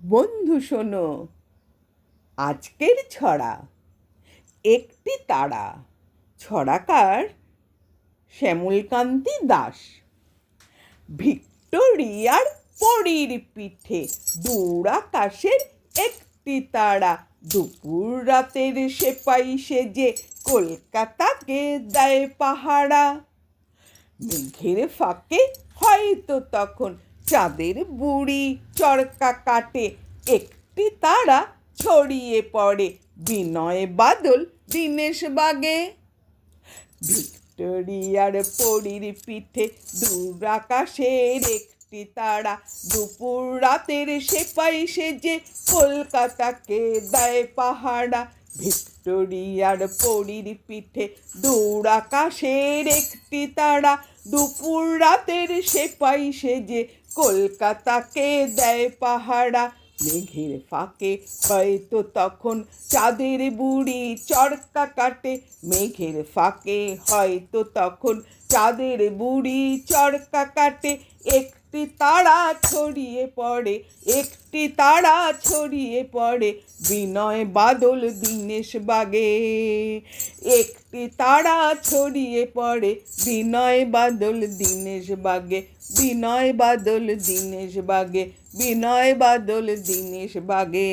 বন্ধু শোনো, আজকের ছড়া একটি তারা। ছড়াকার শ্যামলকান্তি দাস। ভিক্টোরিয়ার পরীর পিঠে দূর আকাশের একটি তারা। দুপুর রাতের সেপাই সেজে কলকাতাকে দেয় পাহারা। মেঘের ফাঁকে হয়তো তখন চাঁদের বুড়ি চরকা কাটে, একটি তারা ছড়িয়ে পড়ে। বিনয় বাদল দীনেশ বাগে। ভিক্টোরিয়ার পরীর পিঠে দূর আকাশের একটি তারা, দুপুর রাতের সেপাই সেজে কলকাতাকে দেয় পাহাড়া ভিক্টোরিয়ার পরীর পিঠে দূর আকাশের একটি তারা, দুপুর রাতের সেপাই সেজে কলকাতাকে দেয় পাহাড়া। মেঘের ফাঁকে হয়তো তখন চাঁদের বুড়ি চরকা কাটে। মেঘের ফাঁকে হয়তো তখন চাঁদের বুড়ি চরকা কাটে। একটি তারা ছড়িয়ে পড়ে, একটি তারা ছড়িয়ে পড়ে, বিনয় বাদল দীনেশ বাগে। একটি তারা ছড়িয়ে পড়ে, বিনয় বাদল দীনেশ বাগে, বিনয় বাদল দীনেশ বাগে, বিনয় বাদল দীনেশ বাগে।